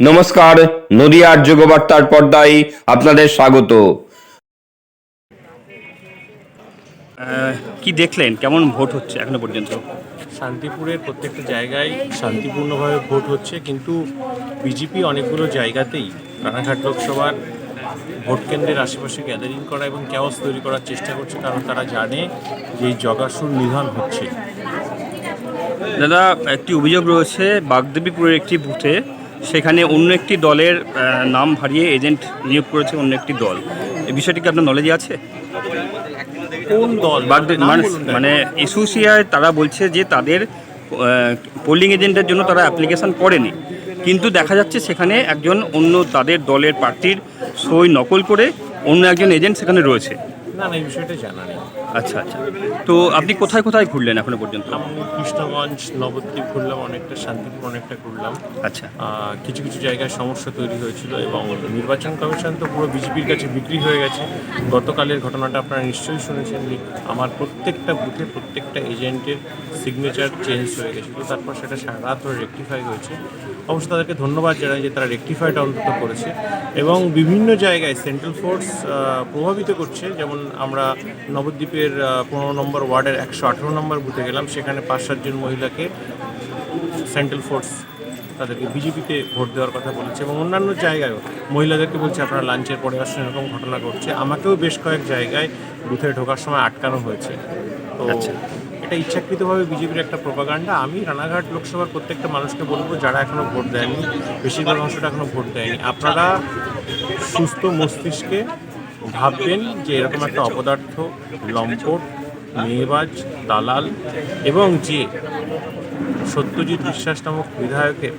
নমস্কার নদিয়ার যোগবার্তার পর্দায় আপনাদের স্বাগত। কি দেখলেন? কেমন ভোট হচ্ছে এখনও পর্যন্ত? শান্তিপুরের প্রত্যেকটা জায়গায় শান্তিপূর্ণভাবে ভোট হচ্ছে কিন্তু বিজেপি অনেকগুলো জায়গাতেই রানাঘাট লোকসভার ভোট কেন্দ্রের আশেপাশে গ্যাদারিং করা এবং ক্যাওস তৈরি করার চেষ্টা করছে কারণ তারা জানে যে এই জগাসুর নিধন হচ্ছে। দাদা একটি অভিযোগ রয়েছে বাগদেবীপুরের একটি বুথে সেখানে অন্য একটি দলের নাম ভারিয়ে এজেন্ট নিয়োগ করেছে অন্য একটি দল। এই বিষয়টি কি আপনার নলেজে আছে? কোন দল? মানে মানে এসোসিয়ায় তারা বলছে যে তাদের পোলিং এজেন্টের জন্য তারা অ্যাপ্লিকেশন করেনি। কিন্তু দেখা যাচ্ছে সেখানে একজন অন্য তাদের দলের প্রার্থীর সই নকল করে অন্য একজন এজেন্ট সেখানে রয়েছে। না না এই বিষয়টা জানা নেই। আচ্ছা আচ্ছা। তো আপনি কোথায় কোথায় ঘুরলেন এখনও পর্যন্ত? আমি কৃষ্ণগঞ্জ নবদ্বীপ ঘুরলাম অনেকটা শান্তিপুর অনেকটা ঘুরলাম। আচ্ছা। কিছু কিছু জায়গায় সমস্যা তৈরি হয়েছিল এবং নির্বাচন কমিশন তো পুরো বিজেপির কাছে বিক্রি হয়ে গেছে। গতকালের ঘটনাটা আপনারা নিশ্চয়ই শুনেছেন আমার প্রত্যেকটা বুথে প্রত্যেকটা এজেন্টের সিগনেচার চেঞ্জ হয়ে গেছিল তারপর সেটা সারা রাত ধরে রেকটিফাই হয়েছে। অবশ্য তাদেরকে ধন্যবাদ জানাই যে তারা রেকটিফাইটা অন্তত করেছে এবং বিভিন্ন জায়গায় সেন্ট্রাল ফোর্স প্রভাবিত করছে। যেমন আমরা নবদ্বীপের পনেরো নম্বর ওয়ার্ডের একশো আঠেরো নম্বর বুথে গেলাম। সেখানে পাঁচ সাতজন মহিলাকে সেন্ট্রাল ফোর্স তাদেরকে বিজেপিতে ভোট দেওয়ার কথা বলেছে এবং অন্যান্য জায়গায়ও মহিলাদেরকে বলছে আপনারা লাঞ্চের পরে আসছেন এরকম ঘটনা ঘটছে। আমাকেও বেশ কয়েক জায়গায় বুথে ঢোকার সময় আটকানো হয়েছে। তো আচ্ছা। এটা ইচ্ছাকৃতভাবে বিজেপির একটা প্রপাগান্ডা। আমি রানাঘাট লোকসভার প্রত্যেকটা মানুষকে বলব যারা এখনও ভোট দেয়নি বেশিরভাগ অংশটা এখনও ভোট দেয়নি আপনারা সুস্থ মস্তিষ্কে ভাববেন যে এরকম একটা অপদার্থ লম্পট মেয়েবাজ দালাল এবং যে সত্যজিৎ বিশ্বাস নামক বিধায়কের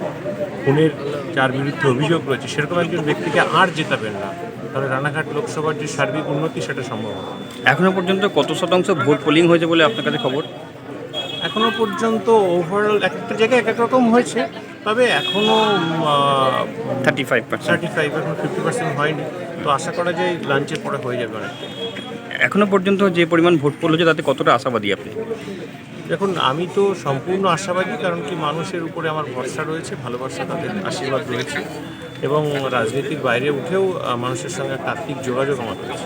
খুনের যার বিরুদ্ধে অভিযোগ রয়েছে সেরকম একজন ব্যক্তিকে আর জেতাবেন না। তাহলে রানাঘাট লোকসভার যে সার্বিক উন্নতি সেটা সম্ভব হবে এখনও পর্যন্ত কত শতাংশ ভোট পোলিং হয়েছে বলে আপনার কাছে খবর? এখনও পর্যন্ত ওভারঅল এক একটা জায়গায় এক এক রকম হয়েছে। তবে এখনও thirty five percent thirty five এখন ফিফটি পার্সেন্ট হয়নি। তো আশা করা যায় লাঞ্চের পরে হয়ে যাবে অনেকটা এখনও পর্যন্ত যে পরিমাণ ভোট পড়ল তাতে কতটা আশাবাদী আপনি? দেখুন আমি তো সম্পূর্ণ আশাবাদী কারণ কি মানুষের উপরে আমার ভরসা রয়েছে ভালোবাসা তাদের আশীর্বাদ রয়েছে। এবং রাজনীতির বাইরে উঠেও মানুষের সঙ্গে আত্মিক যোগাযোগ আমার রয়েছে।